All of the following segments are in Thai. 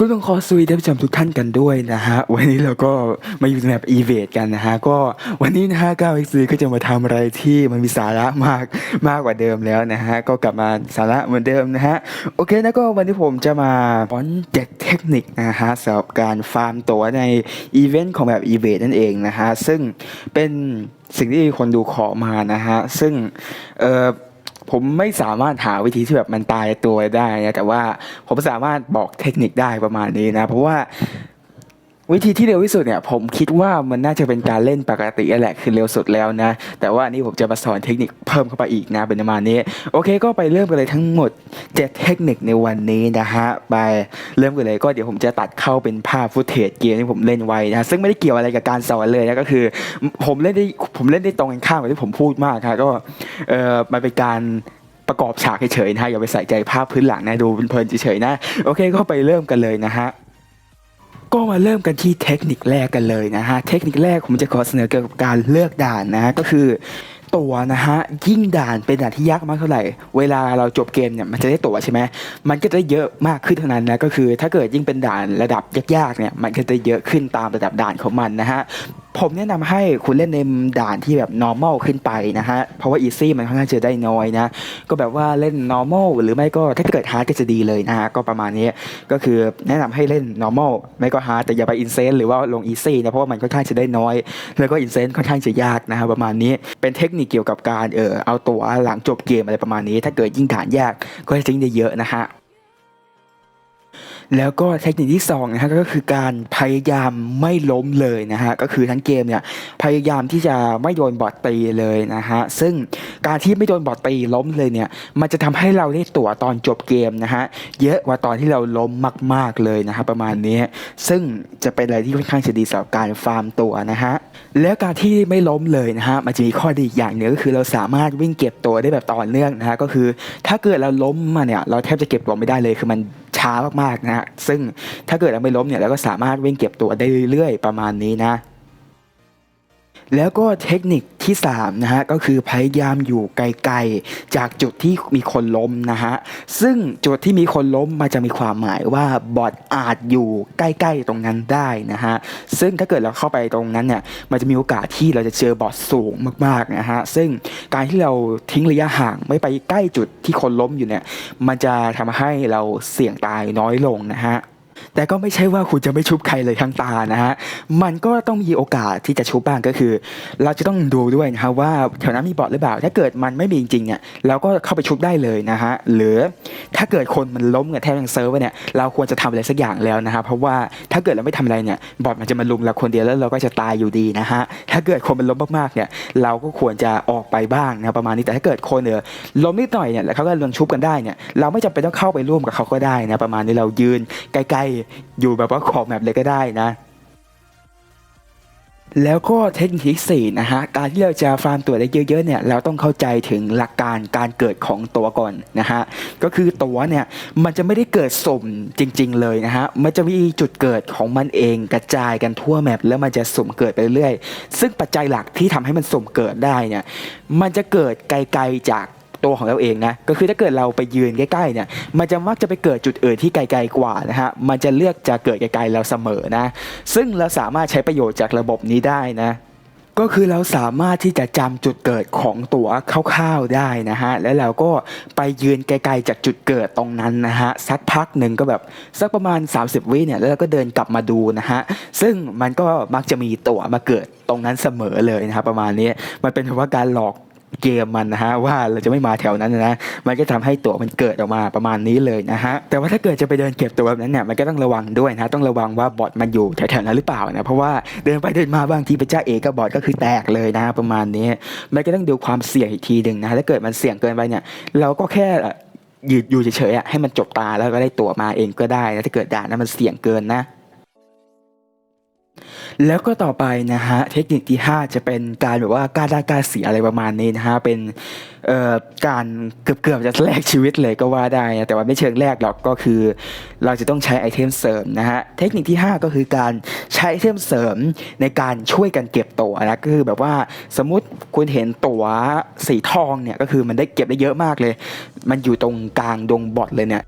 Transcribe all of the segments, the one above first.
ก็ต้องขอสวัสดีท่านผู้ชมทุกท่านกันด้วยนะฮะ วันนี้เราก็มาอยู่ในแบบอีเวนต์กันนะฮะ ก็วันนี้นะฮะก้าวเอ็กซ์ก็จะมาทำอะไรที่มันมีสาระมากมากกว่าเดิมแล้วนะฮะ ก็กลับมาสาระเหมือนเดิมนะฮะ โอเคนะก็วันนี้ผมจะมาสอนเจ็ดเทคนิคนะฮะสำหรับการฟาร์มตัวในอีเวนต์ของแบบอีเวนต์นั่นเองนะฮะ ซึ่งเป็นสิ่งที่คนดูขอมานะฮะ ซึ่งเอ่อ ผมไม่สามารถหาวิธีที่แบบมันตายตัวได้นะแต่ว่าผมสามารถบอกเทคนิคได้ประมาณนี้นะ เพราะว่า วิธีที่เร็วที่สุดเนี่ยผมคิดว่ามันน่าจะเป็นการเล่นปกติแหละคือเร็วสุดแล้วนะ แต่ว่านนี่ผมจะมาสอนเทคนิคเพิ่มเข้าไปอีกนะเป็นประมาณนี้ โอเคก็ไปเริ่มกันเลยทั้งหมดเจ็ดเทคนิคในวันนี้นะฮะ ไปเริ่มกันเลยก็เดี๋ยวผมจะตัดเข้าเป็นภาพฟุตเทจเกมที่ผมเล่นไว้นะซึ่งไม่ได้เกี่ยวอะไรกับการสอนเลยนะก็คือ ผมเล่นได้ผมเล่นได้ตรงกันข้ามกับที่ผมพูดมากครับก็เออมันเป็นการประกอบฉากเฉยๆนะฮะอย่าไปใส่ใจภาพพื้นหลังนะดูเพลินเฉยๆนะโอเคก็ไปเริ่มกันเลยนะฮะ ก็มาเริ่มกันที่เทคนิคแรกกันเลยนะฮะ เทคนิคแรกผมจะขอเสนอเกี่ยวกับการเลือกด่านนะฮะก็คือตัวนะฮะยิ่งด่านเป็นด่านที่ยากมากเท่าไหร่ เวลาเราจบเกมเนี่ยมันจะได้ตัวใช่ไหมมันก็จะเยอะมากขึ้นเท่านั้นนะก็คือ ถ้าเกิดยิ่งเป็นด่านระดับยากๆเนี่ยมันก็จะเยอะขึ้นตามระดับด่านของมันนะฮะ ผมแนะนำให้คุณเล่นในด่านที่แบบ normal ขึ้นไปนะฮะ เพราะว่า easy มันค่อนข้างจะได้น้อยนะ ก็แบบว่าเล่น normal หรือไม่ก็ถ้าเกิด hard ก็จะดีเลยนะฮะ ก็ประมาณนี้ ก็คือแนะนำให้เล่น normal ไม่ก็ hard แต่อย่าไป insane หรือว่าลง easy นะ เพราะว่ามันค่อนข้างจะได้น้อย แล้วก็ insane ค่อนข้างจะยากนะฮะประมาณนี้ เป็นเทคนิคเกี่ยวกับการเออเอาตัวหลังจบเกมอะไรประมาณนี้ ถ้าเกิดยิ่งด่านยากก็จะยิ่งได้เยอะนะฮะ แล้วก็เทคนิคที่สองนะฮะก็คือการพยายามไม่ล้มเลยนะฮะก็คือทั้งเกมเนี่ยพยายามที่จะไม่โดนบอทตีเลยนะฮะซึ่งการที่ไม่โดนบอทตีล้มเลยเนี่ยมันจะทำให้เราได้ตั๋วตอนจบเกมนะฮะเยอะกว่าตอนที่เราล้มมาก ๆเลยนะฮะประมาณนี้ ซึ่งจะเป็นอะไรที่ค่อนข้างจะดีสำหรับการฟาร์มตั๋วนะฮะแล้วการที่ไม่ล้มเลยนะฮะมันจะมีข้อดีอย่างหนึ่งก็คือเราสามารถวิ่งเก็บตัวได้แบบต่อเนื่องนะฮะก็คือถ้าเกิดเราล้มมาเนี่ยเราแทบจะเก็บตัวไม่ได้เลยคือมัน ช้ามากๆนะฮะซึ่งถ้าเกิดเราไม่ล้มเนี่ยเราก็สามารถวิ่งเก็บตัวได้เรื่อยๆ ประมาณนี้นะ แล้วก็เทคนิคที่3นะฮะก็คือพยายามอยู่ไกลๆ จากจุดที่มีคนล้มนะฮะซึ่งจุดที่มีคนล้มมันจะมีความหมายว่าบอทอาจอยู่ใกล้ๆตรงนั้นได้นะฮะซึ่งถ้าเกิดเราเข้าไปตรงนั้นเนี่ยมันจะมีโอกาสที่เราจะเจอบอทสูงมากๆนะฮะซึ่งการที่เราทิ้งระยะห่างไม่ไปใกล้จุดที่คนล้มอยู่เนี่ยมันจะทำให้เราเสี่ยงตายน้อยลงนะฮะ แต่ก็ไม่ใช่ว่าคุณจะไม่ชุบใครเลยทั้งตานะฮะ มันก็ต้องมีโอกาสที่จะชุบบ้างก็คือ เราจะต้องดูด้วยนะฮะว่าแถวนั้นมีบอทหรือเปล่า ถ้าเกิดมันไม่มีจริงๆเนี่ยเราก็เข้าไปชุบได้เลยนะฮะ หรือถ้าเกิดคนมันล้มกันแทบทั้งเซิร์ฟเนี่ย เราควรจะทำอะไรสักอย่างแล้วนะฮะ เพราะว่าถ้าเกิดเราไม่ทำอะไรเนี่ย บอทมันจะมาลุมเราคนเดียวแล้วเราก็จะตายอยู่ดีนะฮะ ถ้าเกิดคนมันล้มมากๆเนี่ย เราก็ควรจะออก ไปบ้างนะประมาณนี้แต่ถ้าเกิดคนเออล้มนิดหน่อยเนี่ยแล้วเขาก็ลงชุบกันได้เนี่ยเราไม่จำเป็นต้องเข้าไปร่วมกับเขาก็ได้นะประมาณนี้เรายืนใกล้ๆอยู่แบบว่าขอบแมปเลยก็ได้นะ แล้วก็เทคนิคที่สี่นะฮะการที่เราจะฟาร์มตัวได้เยอะๆเนี่ยเราต้องเข้าใจถึงหลักการการเกิดของตัวก่อนนะฮะก็คือตัวเนี่ยมันจะไม่ได้เกิดสมจริง ๆ เลยนะฮะมันจะมีจุดเกิดของมันเองกระจายกันทั่วแมปแล้วมันจะสมเกิดไปเรื่อยๆซึ่งปัจจัยหลักที่ทำให้มันสมเกิดได้เนี่ยมันจะเกิดไกลๆจาก ตัวของเราเองนะก็คือถ้าเกิดเราไปยืนใกล้ๆเนี่ยมันจะมักจะไปเกิดจุดอื่นที่ไกลๆกว่านะฮะมันจะเลือกจะเกิดไกลๆเราเสมอนะซึ่งเราสามารถใช้ประโยชน์จากระบบนี้ได้นะก็คือเราสามารถที่จะจำจุดเกิดของตัวคร่าวๆได้นะฮะ แล้วเราก็ไปยืนไกลๆจากจุดเกิดตรงนั้นนะฮะ สักพักหนึ่งก็แบบสักประมาณ 30 วิเนี่ย แล้วเราก็เดินกลับมาดูนะฮะ ซึ่งมันก็มักจะมีตัวมาเกิดตรงนั้นเสมอเลยนะครับประมาณนี้ มันเป็นเพราะว่าการหลอก เกมมันนะฮะว่าเราจะไม่มาแถวนั้นนะมันก็ทำให้ตั๋วมันเกิดออกมาประมาณนี้เลยนะฮะแต่ว่าถ้าเกิดจะไปเดินเก็บตั๋วแบบนั้นเนี่ยมันก็ต้องระวังด้วยนะต้องระวังว่าบอทมันอยู่แถวๆนั้นหรือเปล่านะเพราะว่าเดินไปเดินมาบางทีเป็นเจ้าเอกกับบอทก็คือแตกเลยนะประมาณนี้มันก็ต้องดูความเสี่ยงอีกทีหนึ่งนะถ้าเกิดมันเสี่ยงเกินไปเนี่ยเราก็แค่ยืดอยู่เฉยๆให้มันจบตาแล้วก็ได้ตั๋วมาเองก็ได้นะถ้าเกิดด่านนั้นมันเสี่ยงเกินนะ แล้วก็ต่อไปนะฮะเทคนิคที่ 5 จะเป็นการแบบว่ากล้าได้กล้าเสียอะไรประมาณนี้นะฮะเป็นเอ่อการเกือบๆจะแลกชีวิตเลยก็ว่าได้นะแต่ว่าไม่เชิงแลกหรอกก็คือ เราจะต้องใช้ไอเทมเสริมนะฮะเทคนิคที่ 5 ก็คือการใช้ไอเทมเสริมในการช่วยกันเก็บตัวนะก็คือแบบว่าสมมติคุณเห็นตัวสีทองเนี่ยก็คือมันได้เก็บได้เยอะมากเลย มันอยู่ตรงกลางดงบอทเลยเนี่ย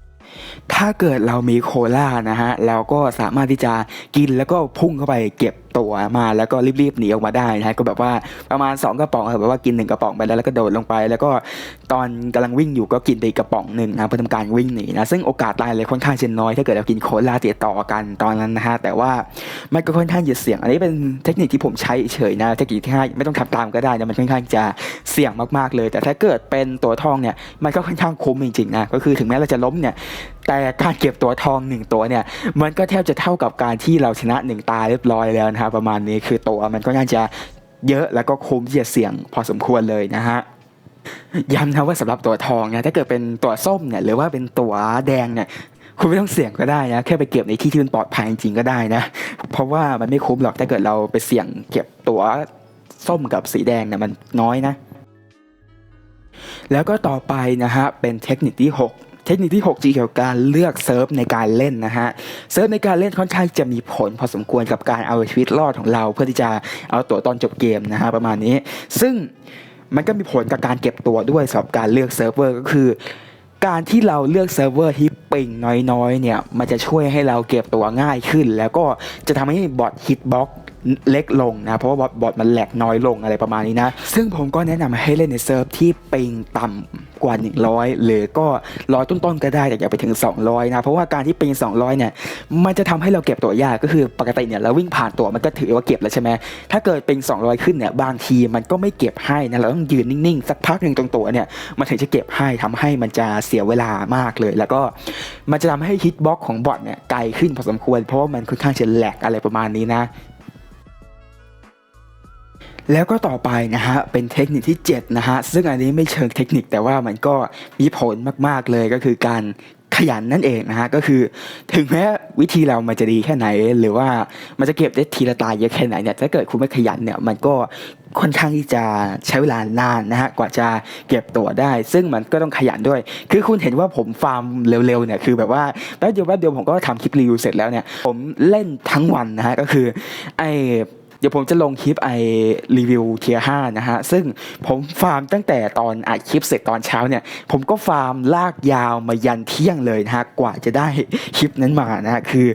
ถ้าเกิดเรามีโคลานะฮะเราก็สามารถที่จะกินแล้วก็พุ่งเข้าไปเก็บ ตัวมาแล้วก็รีบๆหนีออกมาได้นะฮะก็แบบว่าประมาณ 2 กระป๋องครับแบบว่ากิน 1 กระป๋องไปแล้วแล้วก็โดดลงไป แล้วก็ตอนกำลังวิ่งอยู่ก็กินไปอีกกระป๋องหนึ่งนะเพื่อทำการวิ่งหนีนะซึ่งโอกาสตายเลยค่อนข้างจะน้อยถ้าเกิดเรากินโคลาติดต่อกันตอนนั้นนะฮะแต่ว่ามันก็ค่อนข้างจะเสี่ยง อันนี้เป็นเทคนิคที่ผมใช้เฉยนะเทคนิคที่ให้ไม่ต้องทำตามก็ได้นะมันค่อนข้างจะเสี่ยงมากๆเลย แต่ถ้าเกิดเป็นตัวทองเนี่ยมันก็ค่อนข้างคุ้มจริงๆนะก็คือถึงแม้เราจะล้มเนี่ยแต่การเก็บตัวทองหนึ่งตัวเนี่ยมันก็แทบจะเท่ากับการที่เราชนะหนึ่งตาเรียบร้อยแล้วนะครับประมาณนี้คือตัวมันก็น่าจะเยอะแล้วก็คุ้มที่จะเสี่ยงพอสมควรเลยนะฮะย้ำนะว่าสำหรับตัวทองเนี่ยถ้าเกิดเป็นตัวส้มเนี่ยหรือว่าเป็นตัวแดงเนี่ยคุณไม่ต้องเสี่ยงก็ได้นะแค่ไปเก็บในที่ที่มันปลอดภัยจริงก็ได้นะ เพราะว่ามันไม่คุ้มหรอกถ้าเกิดเราไปเสี่ยงเก็บตัวส้มกับสีแดงเนี่ยมันน้อยนะ แล้วก็ต่อไปนะฮะเป็นเทคนิคที่ 6 เทคนิคที่6จีเกี่ยวกับการเลือกเซิร์ฟในการเล่นนะฮะเซิร์ฟในการเล่นค่อนข้างจะมีผลพอสมควรกับการเอาชีวิตรอดของเรา เพื่อที่จะเอาตัวตอนจบเกมนะฮะประมาณนี้ ซึ่งมันก็มีผลกับการเก็บตัวด้วยสำหรับการเลือกเซิร์ฟเวอร์ก็คือการที่เราเลือกเซิร์ฟเวอร์ที่ปิงน้อยๆเนี่ยมันจะช่วยให้เราเก็บตัวง่ายขึ้น แล้วก็จะทำให้บอทฮิตบ็อก เล็กลงนะ เพราะว่าบอทมันแหลกน้อยลงอะไรประมาณนี้นะ ซึ่งผมก็แนะนำให้เล่นในเซิร์ฟที่ปิงต่ำกว่า 100 หรือก็ร้อยต้นๆก็ได้แต่อย่าไปถึง 200 นะ เพราะว่าการที่ปิง200 เนี่ย มันจะทำให้เราเก็บตัวยากก็คือปกติเนี่ยเราวิ่งผ่านตัวมันก็ถือว่าเก็บแล้วใช่ไหมถ้าเกิดปิง200 ขึ้นเนี่ยบางทีมันก็ไม่เก็บให้นะเราต้องยืนนิ่งๆสักพักหนึ่งตรงตัวเนี่ยมันถึงจะเก็บให้ทำให้มันจะเสียเวลามากเลย แล้วก็มันจะทำให้ฮิตบ็อกของบอทเนี่ยไกลขึ้นพอสมควรเพราะว่ามันค่อนข้างจะแหลกอะไรประมาณนี้นะ แล้วก็ต่อไปนะฮะเป็นเทคนิคที่7นะฮะซึ่งอันนี้ไม่เชิงเทคนิคแต่ว่ามันก็มีผลมากๆเลยก็คือการขยันนั่นเองนะฮะก็คือถึงแม้วิธีเรามันจะดีแค่ไหน หรือว่ามันจะเก็บได้ทีละตายเยอะแค่ไหนเนี่ยถ้าเกิดคุณไม่ขยันเนี่ยมันก็ค่อนข้างที่จะใช้เวลานานนะฮะกว่าจะเก็บตัวได้ ซึ่งมันก็ต้องขยันด้วย คือคุณเห็นว่าผมฟาร์มเร็วๆเนี่ยคือแบบว่าแป๊บเดียวแป๊บเดียวผมก็ทำคลิปรีวิวเสร็จแล้วเนี่ยผมเล่นทั้งวันนะฮะก็คือไอ เดี๋ยวผมจะลงคลิปไอรีวิวเทียห้านะฮะ ซึ่งผมฟาร์มตั้งแต่ตอนอัดคลิปเสร็จตอนเช้าเนี่ย ผมก็ฟาร์มลากยาวมายันเที่ยงเลยนะฮะ กว่าจะได้คลิปนั้นมานะฮะ คือ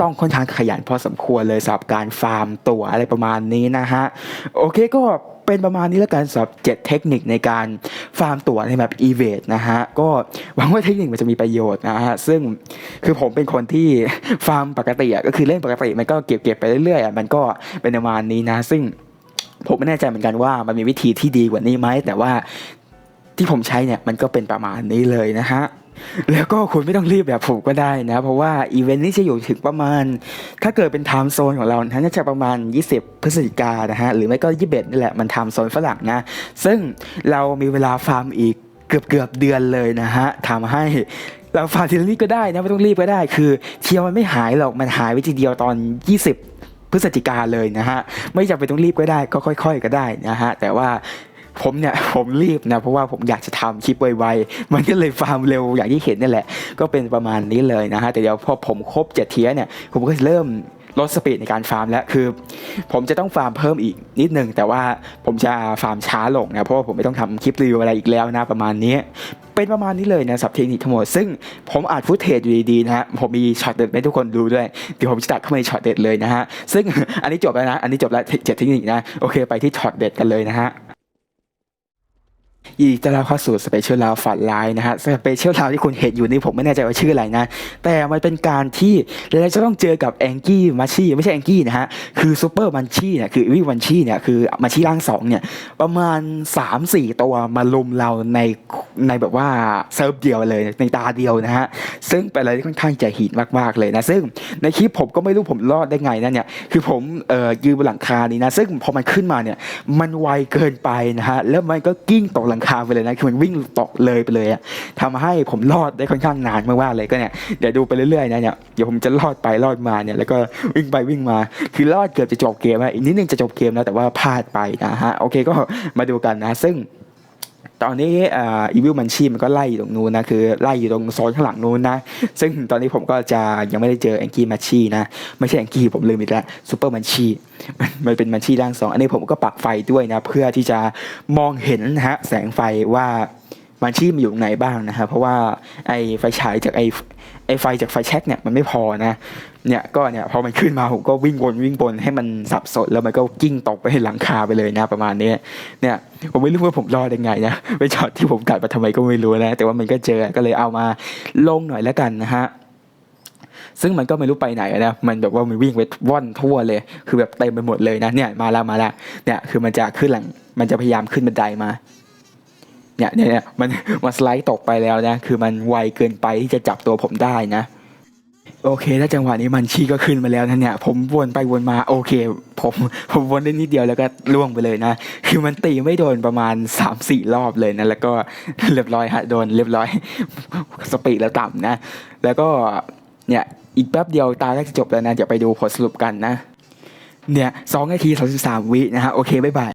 ต้องค่อนข้างขยันพอสมควรเลยสำหรับการฟาร์มตัวอะไรประมาณนี้นะฮะ โอเคก็เป็นประมาณนี้แล้วกันสำหรับ 7 เทคนิคในการฟาร์มตั๋วในแบบอีเวนต์นะฮะ ก็หวังว่าเทคนิคมันจะมีประโยชน์นะฮะ ซึ่งคือผมเป็นคนที่ฟาร์มปกติอะก็คือเล่นปกติมันก็เก็บเก็บไปเรื่อยๆอะมันก็เป็นประมาณนี้นะ ซึ่งผมไม่แน่ใจเหมือนกันว่ามันมีวิธีที่ดีกว่านี้ไหมแต่ว่าที่ผมใช้เนี่ยมันก็เป็นประมาณนี้เลยนะฮะ แล้วก็คุณไม่ต้องรีบแบบผมก็ได้นะ เพราะว่าอีเวนต์นี้จะอยู่ถึงประมาณ ถ้าเกิดเป็นไทม์โซนของเรานะน่าจะประมาณ 20 พฤศจิกายนะฮะ หรือไม่ก็ 21 นี่แหละ มันไทม์โซนฝรั่งนะ ซึ่งเรามีเวลาฟาร์มอีกเกือบเกือบเดือนเลยนะฮะทำให้เราฟาร์มทีละนิดก็ได้นะ ไม่ต้องรีบก็ได้ คือเทียวมันไม่หายหรอก มันหายไปทีเดียวตอน 20พฤศจิกาเลยนะฮะ ไม่จำเป็นต้องรีบก็ได้ ก็ค่อย ๆ ก็ได้นะฮะ แต่ว่า ผมเนี่ยผมรีบนะเพราะว่าผมอยากจะทำคลิปไวๆมันก็เลยฟาร์มเร็วอย่างที่เห็นนี่แหละ ก็เป็นประมาณนี้เลยนะฮะแต่เดี๋ยวพอผมครบเจ็ดเทียเนี่ยผมก็จะเริ่มลดสปีดในการฟาร์มแล้วคือ ผมจะต้องฟาร์มเพิ่มอีกนิดนึงแต่ว่าผมจะฟาร์มช้าลงนะเพราะว่าผมไม่ต้องทำคลิปรีวิวอะไรอีกแล้วนะประมาณนี้ เป็นประมาณนี้เลยนะสับเทคนิคทั้งหมดซึ่งผมอาจฟุตเทจอยู่ดีๆนะฮะผมมีช็อตเด็ดให้ทุกคนดูด้วยเดี๋ยวผมจะตัดเข้ามาในช็อตเด็ดเลยนะฮะซึ่งอันนี้จบแล้วนะอันนี้จบแล้วเจ็ดเทคนิคนะโอเคไปที่ช็อตเด็ดกันเลยนะฮะ ยินดีต้อนรับเข้าสู่สเปเชียลลาวฝันไลน์นะฮะสเปเชียลลาวที่คุณเห็นอยู่นี่ผมไม่แน่ใจว่าชื่ออะไรนะ แต่มันเป็นการที่เราจะต้องเจอกับแองกี้มาชี่ไม่ใช่แองกี้นะฮะ คือซูเปอร์มันชี่เนี่ยคือวิวันชี่เนี่ยคือมาชีร่างสองเนี่ยประมาณ 3-4 ตัวมาลุมเราใน ในแบบว่าเซิร์ฟเดียวเลยในตาเดียวนะฮะซึ่งเป็นอะไรที่ค่อนข้างจะหินมากๆเลยนะซึ่งในคลิปผมก็ไม่รู้ผมรอดได้ไงนะเนี่ยคือผมเอ่อยืนบนหลังคานี้นะซึ่งพอมันขึ้นมาเนี่ยมันไวเกินไปนะฮะแล้วมันก็กิ้งตกหลังคาไปเลยนะคือมันวิ่งตกเลยไปเลยอะทำให้ผมรอดได้ค่อนข้างนานมากๆเลยก็เนี่ยเดี๋ยวดูไปเรื่อยๆนะเนี่ยเดี๋ยวผมจะรอดไปรอดมาเนี่ยแล้วก็วิ่งไปวิ่งมา คือรอดเกือบจะจบเกมอะอีกนิดนึงจะจบเกมแล้วแต่ว่าพลาดไปนะฮะโอเคก็มาดูกันนะซึ่ง ตอนนี้อ,อีวิลมันชีมันก็ไล่อยู่ตรงนู้นนะคือไล่อยู่ตรงโซนข้างหลังนู้นนะ ซึ่งตอนนี้ผมก็จะยังไม่ได้เจอแองกี้มันชีนะ ไม่ใช่แองกี้ผมลืมอีกแล้วซูเปอร์มันชีมันเป็นมันชีร่างสองอันนี้ผมก็ปักไฟด้วยนะ เพื่อที่จะมองเห็นนะฮะแสงไฟว่า มันชี้มาอยู่ตรงไหนบ้างนะฮะเพราะว่าไอไฟฉายจากไอไอไฟจากไฟแช็กเนี่ยมันไม่พอนะเนี่ยก็เนี่ยพอมันขึ้นมาผมก็วิ่งวนวิ่งบนให้มันสับสนแล้วมันก็กิ้งตกไปหลังคาไปเลยนะประมาณนี้เนี่ยผมไม่รู้ว่าผมรอดยังไงนะไปช็อตที่ผมกัดมาทำไมก็ไม่รู้นะแต่ว่ามันก็เจอก็เลยเอามาลงหน่อยแล้วกันนะฮะซึ่งมันก็ไม่รู้ไปไหนนะมันแบบว่ามันวิ่งไปว่อนทั่วเลย คือแบบเต็มไปหมดเลยนะเนี่ยมาแล้วมาแล้วเนี่ยคือมันจะขึ้นหลังมันจะพยายามขึ้นบันไดมา เนี่ยเนี่ยเนี่ยมันมันสไลด์ตกไปแล้วนะ คือมันไวเกินไปที่จะจับตัวผมได้นะ โอเคแล้วจังหวะนี้มันชี้ก็ขึ้นมาแล้วนะเนี่ย ผมวนไปวนมา โอเค ผมผมวนได้นิดเดียวแล้วก็ล่วงไปเลยนะ คือมันตีไม่โดนประมาณ3ามสี่รอบเลยนะ แล้วก็เรียบร้อยฮะโดนเรียบร้อย สปีดแล้วต่ำนะ แล้วก็เนี่ยอีกแป๊บเดียวตาก็จะจบแล้วนะ เดี๋ยวไปดูผลสรุปกันนะ เนี่ยสองนาทีสามสิบสามวินะฮะ โอเคบ๊ายบาย